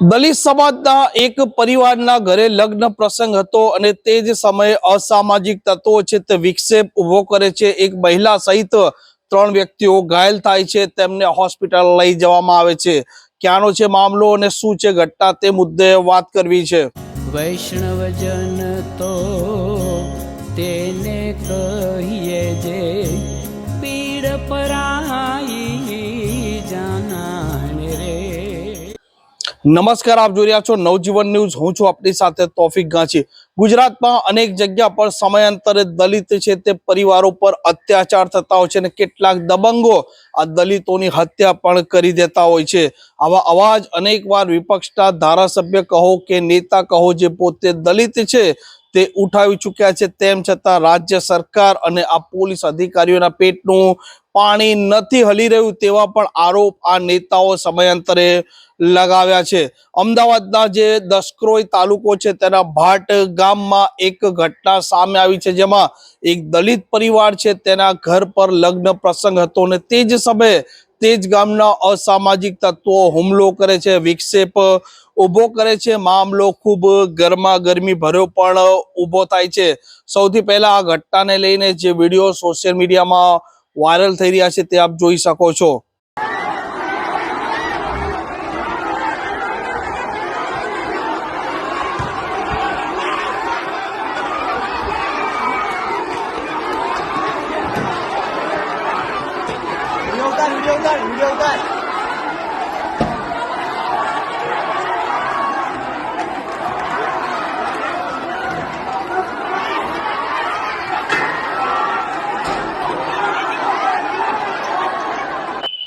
દલિત સમાજના એક પરિવારના ઘરે લગ્ન પ્રસંગ હતો અને તે જ સમયે અસામાજિક તત્વો છે તે વિક્ષેપ ઊભો કરે છે. એક મહિલા સહિત ત્રણ વ્યક્તિઓ ઘાયલ થાય છે. તેમને હોસ્પિટલ લઈ જવામાં આવે છે. ક્યાંનો છે મામલો અને શું છે ઘટના તે મુદ્દે વાત કરવી છે. વૈષ્ણવજન તો તેને કહીએ જે નમસ્કાર, આપ જોઈ રહ્યા છો નવજીવન ન્યૂઝ. હું છું આપની સાથે તોફિક ગાંચી. ગુજરાતમાં અનેક જગ્યા પર સમયાંતરે દલિત છે તે પરિવારો પર અત્યાચાર થતા હોય છે અને કેટલાક દબંગો આ દલિતોની હત્યા પણ કરી દેતા હોય છે. આવા અવાજ અનેકવાર વિપક્ષના ધારાસભ્ય કહો કે નેતા કહો જે પોતે દલિત છે તે ઉઠાવી ચૂક્યા છે. તેમ છતાં રાજ્ય સરકાર અને આ પોલીસ અધિકારીઓના પેટનું પાણી નથી હલી રહ્યું તેવા પણ આરોપ આ નેતાઓ સમયાંતરે લગાવ્યા છે. અમદાવાદના જે દસક્રોઈ તાલુકો છે તેના ભાટ ગામમાં એક ઘટના સામે આવી છે જેમાં એક દલિત પરિવાર છે. તેના ઘર પર લગ્ન પ્રસંગ હતો અને તે જ સમયે તે જ ગામના અસામાજિક તત્વો હુમલો કરે છે, વિક્ષેપ ઊભો કરે છે. મામલો ખૂબ ગરમા ગરમી ભર્યો પણ ઊભો થાય છે. સૌથી પહેલા આ ઘટનાને લઈને જે વીડિયો સોશિયલ મીડિયામાં વાયરલ થઈ રહ્યા છે તે આપ જોઈ શકો છો. વીડિયો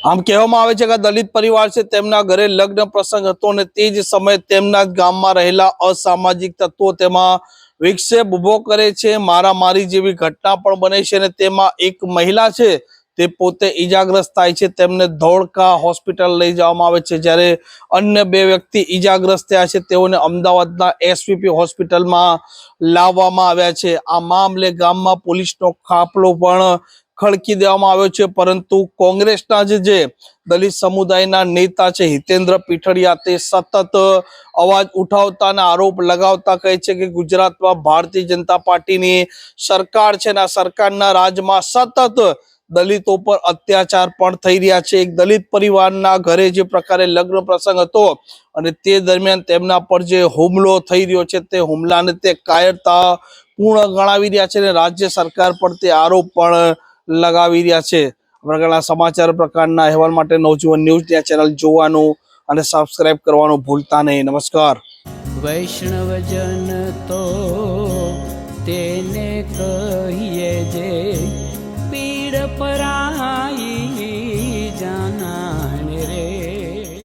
આમ કહેવામાં આવે છે કે દલિત પરિવાર છે, તેમના ઘરે લગ્ન પ્રસંગ હતો અને તે જ સમયે તેમના ગામમાં રહેલા અસામાજિક તત્વો તેમાં વિક્ષેપ ઊભો કરે છે. મારામારી જેવી ઘટના પણ બને છે અને તેમાં એક મહિલા છે તે પોતે ઈજાગ્રસ્ત થાય છે. તેમને ધોળકા હોસ્પિટલ લઈ જવામાં આવે છે. જ્યારે અન્ય બે વ્યક્તિ ઈજાગ્રસ્ત થયા છે, તેઓને અમદાવાદના એસવીપી હોસ્પિટલમાં લાવવામાં આવ્યા છે. આ મામલે ગામમાં પોલીસનો ખાપલો પણ ખડકી દેવામાં આવ્યો છે. પરંતુ કોંગ્રેસના જ જે દલિત સમુદાયના નેતા છે, હિતેન્દ્ર પીઠડિયા, તે સતત અવાજ ઉઠાવતા અને આરોપ લગાવતા કહે છે કે ગુજરાતમાં ભારતીય જનતા પાર્ટીની સરકાર છે અને આ સરકારના રાજમાં સતત દલિતો પર અત્યાચાર પણ થઈ રહ્યા છે. એક દલિત પરિવારના ઘરે જે પ્રકારે લગ્ન પ્રસંગ હતો અને તે દરમિયાન તેમના પર જે હુમલો થઈ રહ્યો છે તે હુમલાને તે કાયરતા પૂર્ણ ગણાવી રહ્યા છે અને રાજ્ય સરકાર પર તે આરોપ પણ લગાવી રહ્યા છે. પ્રકારના સમાચાર પ્રકારના અહેવાલ માટે નવજીવન ન્યૂઝ ચેનલ જોવાનું અને સબસ્ક્રાઇબ કરવાનું ભૂલતા નહીં. નમસ્કાર. વૈષ્ણવજન તો તેને કહીએ જે விடப்பரா